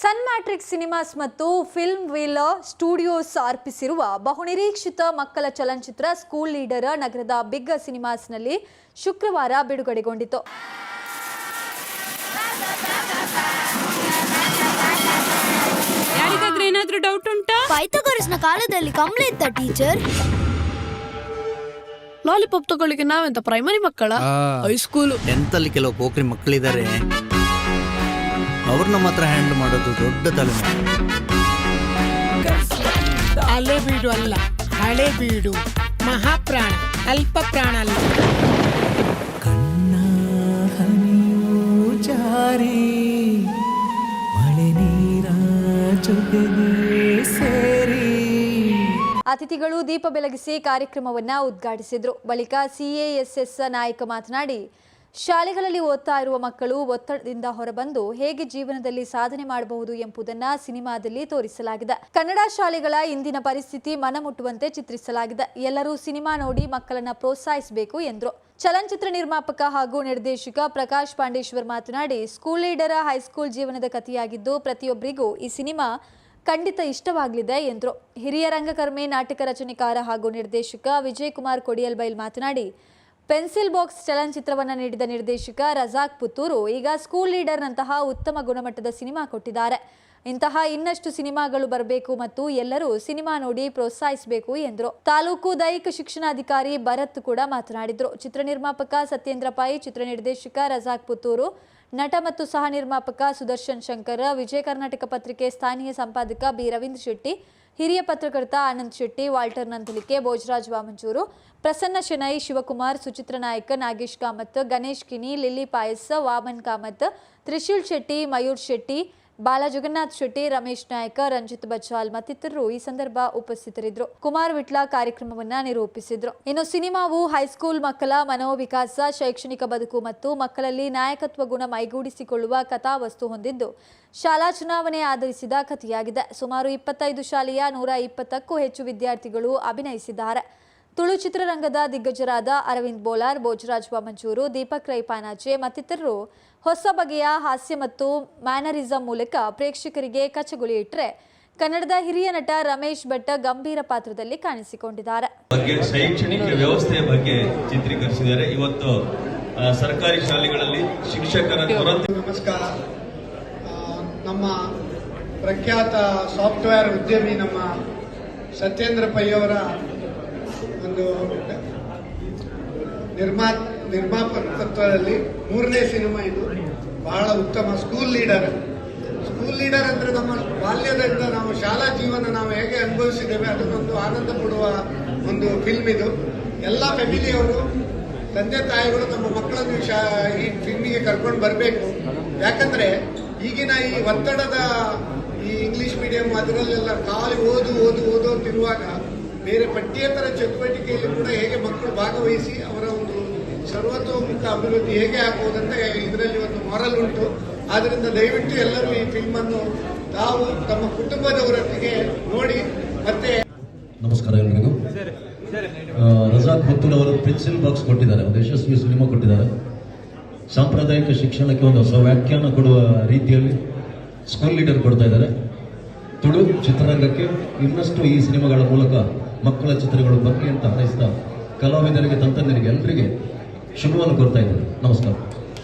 ಸನ್ Matrix cinemas ಮತ್ತು film wheel studios ಅರ್ಪಿಸಿರುವ ಬಹುನಿರೀಕ್ಷಿತ ಮಕ್ಕಳ ಚಲನಚಿತ್ರ ಸ್ಕೂಲ್ ಲೀಡರ್ ನಗರದ ಬಿಗ್ ಸಿನಿಮಾಸ್ನಲ್ಲಿ ಶುಕ್ರವಾರ ಬಿಡುಗಡೆಗೊಂಡಿತು. ಯಾರಿಗಾದ್ರೂ ಏನಾದ್ರೂ ಡೌಟ್ ಉಂಟಾ? ಪೈಥಾಗರಸ್ನ ಕಾಲದಲ್ಲಿ ಕಮಲ ಇತ್ತ ಟೀಚರ್ ಲಾಲಿಪಾಪ್ ತಗೊಳ್ಳಿಕ್ಕೆ ನಾವೆಂತ ಪ್ರೈಮರಿ ಮಕ್ಕಳ? ಹೈಸ್ಕೂಲ್ ಟೆಂತ್ ಅಲ್ಲಿ ಕೆಲವು ಪೋಖ್ರಿ ಮಕ್ಕಳಿದ್ದಾರೆ ಅವ್ರನ್ನ ಮಾತ್ರ ಹ್ಯಾಂಡಲ್ ಮಾಡೋದು ದೊಡ್ಡ ತಲೆನೋವು. ಹಳೆ ಬೀಡು ಅಲ್ಲ ಹಳೆ ಬೀಡು ಮಹಾಪ್ರಾಣ ಅಲ್ಪ ಪ್ರಾಣ ಅಲ್ಲ. ಕಣ್ಣ ಹನಿಯು ಜಾರಿ ಮಳೆ ನೀರ ಜೊತೆಗೆ ಸೇರಿ. ಅತಿಥಿಗಳು ದೀಪ ಬೆಳಗಿಸಿ ಕಾರ್ಯಕ್ರಮವನ್ನ ಉದ್ಘಾಟಿಸಿದ್ರು. ಬಳಿಕ ಸಿಎಎಸ್ಎಸ್ ನಾಯಕ ಮಾತನಾಡಿ ಶಾಲೆಗಳಲ್ಲಿ ಓದ್ತಾ ಇರುವ ಮಕ್ಕಳು ಒತ್ತಡದಿಂದ ಹೊರಬಂದು ಹೇಗೆ ಜೀವನದಲ್ಲಿ ಸಾಧನೆ ಮಾಡಬಹುದು ಎಂಬುದನ್ನ ಸಿನಿಮಾದಲ್ಲಿ ತೋರಿಸಲಾಗಿದೆ. ಕನ್ನಡ ಶಾಲೆಗಳ ಇಂದಿನ ಪರಿಸ್ಥಿತಿ ಮನಮುಟ್ಟುವಂತೆ ಚಿತ್ರಿಸಲಾಗಿದೆ. ಎಲ್ಲರೂ ಸಿನಿಮಾ ನೋಡಿ ಮಕ್ಕಳನ್ನ ಪ್ರೋತ್ಸಾಹಿಸಬೇಕು ಎಂದರು. ಚಲನಚಿತ್ರ ನಿರ್ಮಾಪಕ ಹಾಗೂ ನಿರ್ದೇಶಕ ಪ್ರಕಾಶ್ ಪಾಂಡೇಶ್ವರ್ ಮಾತನಾಡಿ, ಸ್ಕೂಲ್ ಲೀಡರ್ ಹೈಸ್ಕೂಲ್ ಜೀವನದ ಕಥೆಯಾಗಿದ್ದು ಪ್ರತಿಯೊಬ್ಬರಿಗೂ ಈ ಸಿನಿಮಾ ಖಂಡಿತ ಇಷ್ಟವಾಗಲಿದೆ ಎಂದರು. ಹಿರಿಯ ರಂಗಕರ್ಮಿ, ನಾಟಕ ರಚನೆಕಾರ ಹಾಗೂ ನಿರ್ದೇಶಕ ವಿಜಯ್ ಕುಮಾರ್ ಕೊಡಿಯಲ್ಬೈಲ್ ಮಾತನಾಡಿ ಪೆನ್ಸಿಲ್ ಬಾಕ್ಸ್ ಚಲನಚಿತ್ರವನ್ನು ನೀಡಿದ ನಿರ್ದೇಶಕ ರಜಾಕ್ ಪುತ್ತೂರು ಈಗ ಸ್ಕೂಲ್ ಲೀಡರ್ನಂತಹ ಉತ್ತಮ ಗುಣಮಟ್ಟದ ಸಿನಿಮಾ ಕೊಟ್ಟಿದ್ದಾರೆ. ಇಂತಹ ಇನ್ನಷ್ಟು ಸಿನಿಮಾಗಳು ಬರಬೇಕು ಮತ್ತು ಎಲ್ಲರೂ ಸಿನಿಮಾ ನೋಡಿ ಪ್ರೋತ್ಸಾಹಿಸಬೇಕು ಎಂದರು. ತಾಲೂಕು ದೈಹಿಕ ಶಿಕ್ಷಣಾಧಿಕಾರಿ ಭರತ್ ಕೂಡ ಮಾತನಾಡಿದರು. ಚಿತ್ರ ನಿರ್ಮಾಪಕ ಸತ್ಯೇಂದ್ರ ಪೈ ಚಿತ್ರ ನಿರ್ದೇಶಕ ರಜಾಕ್ ಪುತ್ತೂರು, ನಟ ಮತ್ತು ಸಹ ನಿರ್ಮಾಪಕ ಸುದರ್ಶನ್ ಶಂಕರ್, ವಿಜಯ ಕರ್ನಾಟಕ ಪತ್ರಿಕೆ ಸ್ಥಾನೀಯ ಸಂಪಾದಕ ಬಿ ರವೀಂದ್ರ ಶೆಟ್ಟಿ ಹಿರಿಯ ಪತ್ರಕರ್ತ ಆನಂದ್ ಶೆಟ್ಟಿ ವಾಲ್ಟರ್ ನಂತಲಿಕೆ ಭೋಜರಾಜ್ ವಾಮಂಚೂರು ಪ್ರಸನ್ನ ಶೆನೈ ಶಿವಕುಮಾರ್ ಸುಚಿತ್ರ ನಾಯಕ್ ನಾಗೇಶ್ ಕಾಮತ್ ಗಣೇಶ್ ಕಿನಿ ಲಿಲ್ಲಿ ಪಾಯಸ್ ವಾಮನ್ ಕಾಮತ್ ತ್ರಿಶೂಲ್ ಶೆಟ್ಟಿ ಮಯೂರ್ ಶೆಟ್ಟಿ ಬಾಲ ಜಗನ್ನಾಥ್ ಶೆಟ್ಟಿ, ರಮೇಶ್ ನಾಯಕ, ರಂಜಿತ್ ಬಚಾಲ್ ಮತ್ತಿತರರು ಈ ಸಂದರ್ಭ ಉಪಸ್ಥಿತರಿದ್ದರು. ಕುಮಾರ್ ವಿಟ್ಲ ಕಾರ್ಯಕ್ರಮವನ್ನ ನಿರೂಪಿಸಿದ್ರು. ಇನ್ನು ಸಿನಿಮಾವು ಹೈಸ್ಕೂಲ್ ಮಕ್ಕಳ ಮನೋವಿಕಾಸ, ಶೈಕ್ಷಣಿಕ ಬದುಕು ಮತ್ತು ಮಕ್ಕಳಲ್ಲಿ ನಾಯಕತ್ವ ಗುಣ ಮೈಗೂಡಿಸಿಕೊಳ್ಳುವ ಕಥಾವಸ್ತು ಹೊಂದಿದ್ದು ಶಾಲಾ ಚುನಾವಣೆ ಆಧರಿಸಿದ ಕಥೆಯಾಗಿದೆ. ಸುಮಾರು ಇಪ್ಪತ್ತೈದು ಶಾಲೆಯ ನೂರ ಇಪ್ಪತ್ತಕ್ಕೂ ಹೆಚ್ಚು ವಿದ್ಯಾರ್ಥಿಗಳು ಅಭಿನಯಿಸಿದ್ದಾರೆ. ತುಳು ಚಿತ್ರರಂಗದ ದಿಗ್ಗಜರಾದ ಅರವಿಂದ್ ಬೋಲಾರ್ ಭೋಜರಾಜ್ ಬಾಮಂಚೂರು, ದೀಪಕ್ ರೈ ಪಾನಾಚೆ ಮತ್ತಿತರರು ಹೊಸ ಬಗೆಯ ಹಾಸ್ಯ ಮತ್ತು ಮ್ಯಾನರಿಸಂ ಮೂಲಕ ಪ್ರೇಕ್ಷಕರಿಗೆ ಕಚಗುಳಿ ಇಟ್ಟರೆ ಕನ್ನಡದ ಹಿರಿಯ ನಟ ರಮೇಶ್ ಭಟ್ ಗಂಭೀರ ಪಾತ್ರದಲ್ಲಿ ಕಾಣಿಸಿಕೊಂಡಿದ್ದಾರೆ. ಬಗ್ಗೆ ಶೈಕ್ಷಣಿಕ ವ್ಯವಸ್ಥೆಯ ಬಗ್ಗೆ ಚಿತ್ರೀಕರಿಸಿದ್ದಾರೆ. ಇವತ್ತು ಸರ್ಕಾರಿ ಶಾಲೆಗಳಲ್ಲಿ ಶಿಕ್ಷಕರ ನಮಸ್ಕಾರ. ನಮ್ಮ ಪ್ರಖ್ಯಾತ ಸಾಫ್ಟ್ವೇರ್ ಉದ್ಯಮಿ ನಮ್ಮ ಸತ್ಯೇಂದ್ರ ಪೈ ಅವರ ಒಂದು ನಿರ್ಮಾ ನಿರ್ಮಾಪಕತ್ವದಲ್ಲಿ ಮೂರನೇ ಸಿನಿಮಾ ಇದು. ಬಹಳ ಉತ್ತಮ ಸ್ಕೂಲ್ ಲೀಡರ್ ಸ್ಕೂಲ್ ಲೀಡರ್ ಅಂದ್ರೆ ನಮ್ಮ ಬಾಲ್ಯದಿಂದ ನಾವು ಶಾಲಾ ಜೀವನ ನಾವು ಹೇಗೆ ಅನುಭವಿಸಿದ್ದೇವೆ, ಅದನ್ನೊಂದು ಆನಂದ ಕೊಡುವ ಒಂದು ಫಿಲ್ಮ್ ಇದು. ಎಲ್ಲ ಫ್ಯಾಮಿಲಿಯವರು ತಂದೆ ತಾಯಿಗಳು ನಮ್ಮ ಮಕ್ಕಳನ್ನು ಈ ಫಿಲ್ಮಿಗೆ ಕರ್ಕೊಂಡು ಬರಬೇಕು. ಯಾಕಂದ್ರೆ ಈಗಿನ ಈ ಒತ್ತಡದ ಈ ಇಂಗ್ಲಿಷ್ ಮೀಡಿಯಂ ಅದರಲ್ಲೆಲ್ಲ ಕಾಲಿ ಓದು ಓದು ಓದು ಅಂತಿರುವಾಗ ಬೇರೆ ಪಠ್ಯೇತರ ಚಟುವಟಿಕೆಯಲ್ಲಿ ಕೂಡ ಹೇಗೆ ಮಕ್ಕಳು ಭಾಗವಹಿಸಿ ಅವರ ಒಂದು ಸರ್ವತೋಮುಖ ಅಭಿವೃದ್ಧಿ ಹೇಗೆ ಆಗ್ಬೋದಂತ ಇದರಲ್ಲಿ ಒಂದು ಮಾರಲ್ ಉಂಟು. ಆದ್ರಿಂದ ದಯವಿಟ್ಟು ಎಲ್ಲರೂ ಈ ಫಿಲ್ಮ್ ಅನ್ನು ತಾವು ತಮ್ಮ ಕುಟುಂಬದವರೊಟ್ಟಿಗೆ ನೋಡಿ, ಮತ್ತೆ ನಮಸ್ಕಾರ ರಜಾತ್ ರಜಾಕ್ ಪುತ್ತೂರ್ ಅವರು ಪೆನ್ಸಿಲ್ ಬಾಕ್ಸ್ ಕೊಟ್ಟಿದ್ದಾರೆ, ಒಂದು ಯಶಸ್ವಿ ಸಿನಿಮಾ ಕೊಟ್ಟಿದ್ದಾರೆ. ಸಾಂಪ್ರದಾಯಿಕ ಶಿಕ್ಷಣಕ್ಕೆ ಒಂದು ಹೊಸ ವ್ಯಾಖ್ಯಾನ ಕೊಡುವ ರೀತಿಯಲ್ಲಿ ಸ್ಕೂಲ್ ಲೀಡರ್ ಕೊಡ್ತಾ ಇದ್ದಾರೆ. ತುಳು ಚಿತ್ರರಂಗಕ್ಕೆ ಇನ್ನಷ್ಟು ಈ ಸಿನಿಮಾಗಳ ಮೂಲಕ ಮಕ್ಕಳ ಚಿತ್ರಗಳು ಬರಲಿ ಅಂತ ಹಾರೈಸಿದ ಕಲಾವಿದರಿಗೆ, ತಂತ್ರಜ್ಞರಿಗೆ ಎಲ್ಲರಿಗೆ ಶುಭವನ್ನು ಕೋರ್ತಾ ಇದ್ದೇನೆ. ನಮಸ್ಕಾರ.